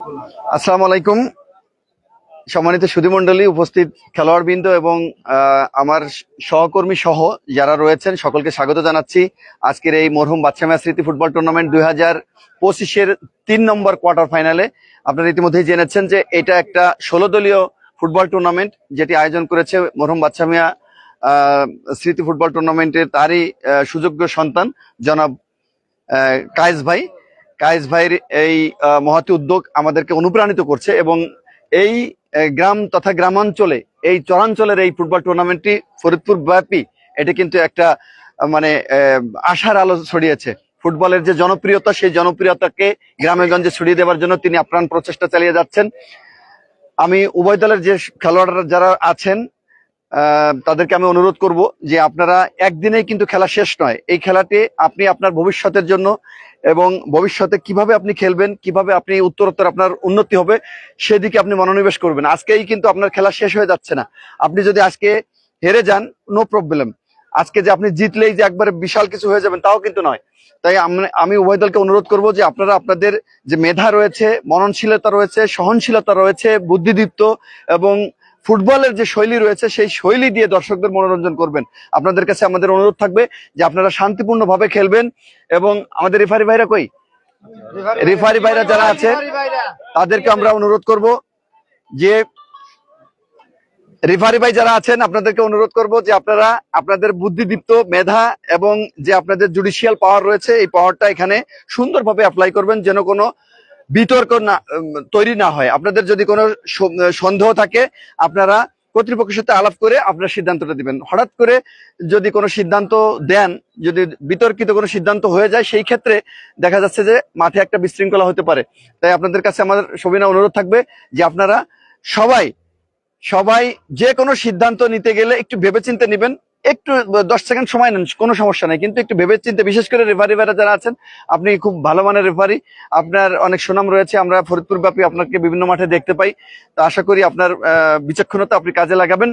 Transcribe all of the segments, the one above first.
আসসালামু আলাইকুম। সম্মানিত সুধীমণ্ডলী উপস্থিত খেলোয়াড়বৃন্দ এবং আমার সহকর্মী সহ যারা রয়েছেন সকলকে স্বাগত জানাচ্ছি আজকের এই মরহুম বাচ্চামিয়া স্মৃতি ফুটবল টুর্নামেন্ট দুই হাজার পঁচিশের তিন নম্বর কোয়ার্টার ফাইনালে। আপনারা ইতিমধ্যেই জেনেছেন যে এটা একটা ষোলো দলীয় ফুটবল টুর্নামেন্ট যেটি আয়োজন করেছে মরহুম বাচ্চামিয়া আহ, স্মৃতি ফুটবল টুর্নামেন্টের তারই সুযোগ্য সন্তান জনাব কায়েস ভাই। কায়েস ভাইয়ের এই মহাতি উদ্যোগ আমাদেরকে অনুপ্রাণিত করছে এবং এই গ্রাম তথা গ্রামাঞ্চলে, এই চরাঞ্চলের এই ফুটবল টুর্নামেন্টটি ফরিদপুর ব্যাপী, এটি কিন্তু একটা মানে আশার আলো ছড়িয়েছে। ফুটবলের যে জনপ্রিয়তা, সেই জনপ্রিয়তাকে গ্রামে গঞ্জে ছড়িয়ে দেওয়ার জন্য তিনি আপ্রাণ প্রচেষ্টা চালিয়ে যাচ্ছেন। আমি উভয় দলের যে খেলোয়াড়রা যারা আছেন তাদেরকে আমি অনুরোধ করব যে আপনারা একদিনেই কিন্তু খেলা শেষ নয়। এই খেলাটি আপনি আপনার ভবিষ্যতের জন্য এবং ভবিষ্যতে কীভাবে আপনি খেলবেন, কীভাবে আপনি উত্তরোত্তর আপনার উন্নতি হবে, সেদিকে আপনি মনোনিবেশ করবেন। আজকেই কিন্তু আপনার খেলা শেষ হয়ে যাচ্ছে না। আপনি যদি আজকে হেরে যান নো প্রবলেম আজকে যে আপনি জিতলেই যে একবারে বিশাল কিছু হয়ে যাবেন, তাও কিন্তু নয়। তাই আম- আমি উভয় দলকে অনুরোধ করব যে আপনারা আপনাদের যে মেধা রয়েছে, মননশীলতা রয়েছে, সহনশীলতা রয়েছে, বুদ্ধিদীপ্ত এবং ফুটবলের যে শৈলী রয়েছে সেই শৈলী দিয়ে দর্শকদের মনোরঞ্জন করবেন। আপনাদের কাছে আমাদের অনুরোধ থাকবে যে আপনারা শান্তিপূর্ণভাবে খেলবেন এবং আমাদের রেফারি ভাইরা কই? রেফারি ভাইরা যারা আছে তাদেরকে আমরা অনুরোধ করব যে রেফারি ভাই যারা আছেন আপনাদেরকে অনুরোধ করব যে আপনারা আপনাদের বুদ্ধিদীপ্ত মেধা এবং যে আপনাদের জুডিশিয়াল পাওয়ার রয়েছে এই পাওয়ারটা এখানে সুন্দরভাবে অ্যাপ্লাই করবেন যেন কোনো বিতর্ক না তৈরি না হয়। আপনাদের যদি কোনো সন্দেহ থাকে, আপনারা কর্তৃপক্ষের সাথে আলাপ করে আপনার সিদ্ধান্তটা দিবেন। হঠাৎ করে যদি কোনো সিদ্ধান্ত দেন, যদি বিতর্কিত কোনো সিদ্ধান্ত হয়ে যায়, সেই ক্ষেত্রে দেখা যাচ্ছে যে মাঠে একটা বিশৃঙ্খলা হতে পারে। তাই আপনাদের কাছে আমার সবিনা অনুরোধ থাকবে যে আপনারা সবাই সবাই যে কোনো সিদ্ধান্ত নিতে গেলে একটু ভেবেচিন্তে নেবেন। একটু দশ সেকেন্ড সময় নেন, কোনো সমস্যা নেই। কিন্তু একটু ভেবেচিন্তে, বিশেষ করে রেফারি ভাইরা যারা আছেন, আপনি খুব ভালো মানের রেফারি আপনার অনেক সুনাম রয়েছে, আমরা ফরিদপুর ব্যাপী আপনাকে বিভিন্ন মাঠে দেখতে পাই। তো আশা করি আপনার বিচক্ষণতা আপনি কাজে লাগাবেন।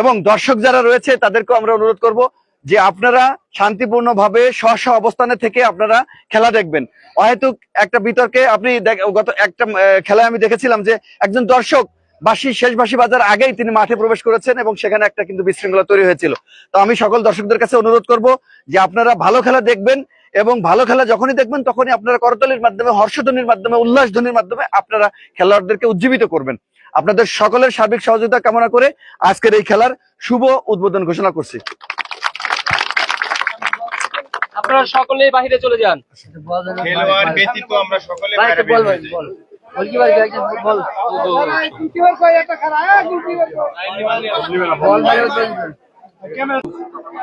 এবং দর্শক যারা রয়েছে, তাদেরকেও আমরা অনুরোধ করব যে আপনারা শান্তিপূর্ণভাবে স্ব স্ব অবস্থানে থেকে আপনারা খেলা দেখবেন। অহেতুক একটা বিতর্কে আপনি গত একটা খেলায় আমি দেখেছিলাম যে একজন দর্শক বাসি শেষ বাসি বাজার আগেই তিনি মাঠে প্রবেশ করেছেন এবং সেখানে একটা কিন্তু বিশৃঙ্খলা তৈরি হয়েছিল। তো আমি সকল দর্শকদের কাছে অনুরোধ করব যে আপনারা ভালো খেলা দেখবেন এবং ভালো খেলা যখনই দেখবেন তখনই আপনারা করতালির মাধ্যমে হর্ষধ্বনির মাধ্যমে উল্লাস ধ্বনির মাধ্যমে আপনারা খেলোয়াড়দেরকে উজ্জীবিত করবেন। আপনাদের সকলের সার্বিক সহযোগিতা কামনা করে আজকের এই খেলার শুভ উদ্বোধন ঘোষণা করছি। আপনারা সকলেই বাহিরে চলে যান। খেলোয়াড় ব্যতীত আমরা সকলে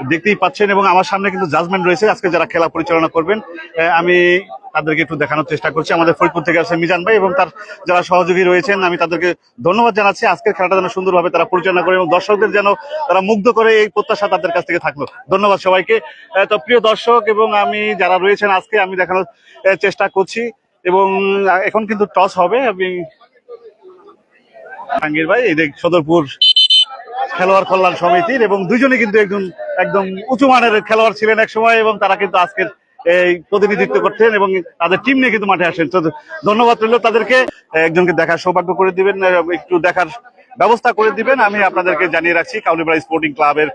দেখতেই পাচ্ছেন এবং আমার সামনে কিন্তু জাজমেন্ট রয়েছে। আজকে যারা খেলা পরিচালনা করবেন আমি তাদেরকে একটু দেখানোর চেষ্টা করছি। আমাদের ফরিদপুর থেকে আছে মিজান ভাই এবং তার যারা সহযোগী রয়েছেন, আমি তাদেরকে ধন্যবাদ জানাচ্ছি। আজকের খেলাটা যেন সুন্দরভাবে তারা পরিচালনা করে এবং দর্শকদের যেন তারা মুগ্ধ করে এই প্রত্যাশা তাদের কাছ থেকে থাকল। ধন্যবাদ সবাইকে। তো প্রিয় দর্শক এবং আমি যারা রয়েছেন আজকে, আমি দেখানোর চেষ্টা করছি। এবং এখন কিন্তু টস হবে, আমি জাহাঙ্গীর ভাই, এই সদরপুর খেলোয়াড় কল্যাণ সমিতির এবং দুজনে কিন্তু একজন একদম উঁচু মানের খেলোয়াড় ছিলেন এক সময় এবং তারা কিন্তু আজকের এই প্রতিনিধিত্ব করছেন এবং তাদের টিম নিয়ে কিন্তু মাঠে আসেন। তো ধন্যবাদ রইল তাদেরকে, একজনকে দেখার সৌভাগ্য করে দিবেন, একটু দেখার ব্যবস্থা করে দিবেন আমি আপনাদেরকে জানিয়ে রাখছি কাউলিপাড়া স্পোর্টিং ক্লাবের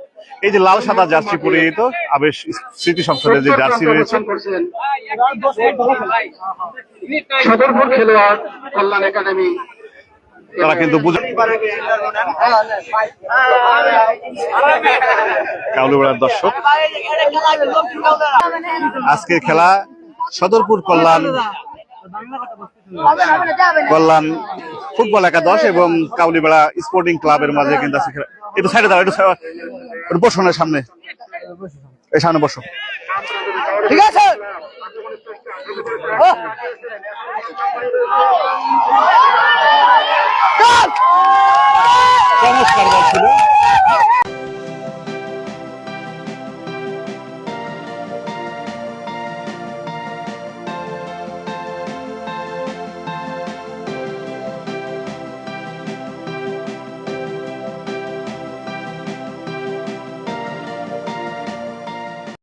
এই যে লাল সাদা জার্সি পরিহিত আবেশ স্মৃতি সংসদের যে জার্সি রয়েছে। সদরপুর খেলোয়াড় কল্যাণ একাডেমি। তারা কিন্তু কাউলিপাড়ার দর্শক আজকের খেলা সদরপুর কল্যাণ কল্যাণ ফুটবল একাদশ এবং কাউলিবেড়া স্পোর্টিং ক্লাবের মাঝে কিন্তু আজকে খেলা। একটু সাইডে দাঁড়া একটু বসো না সামনে। এই সামনে বসো। ঠিক আছে। চমৎকার ছিল।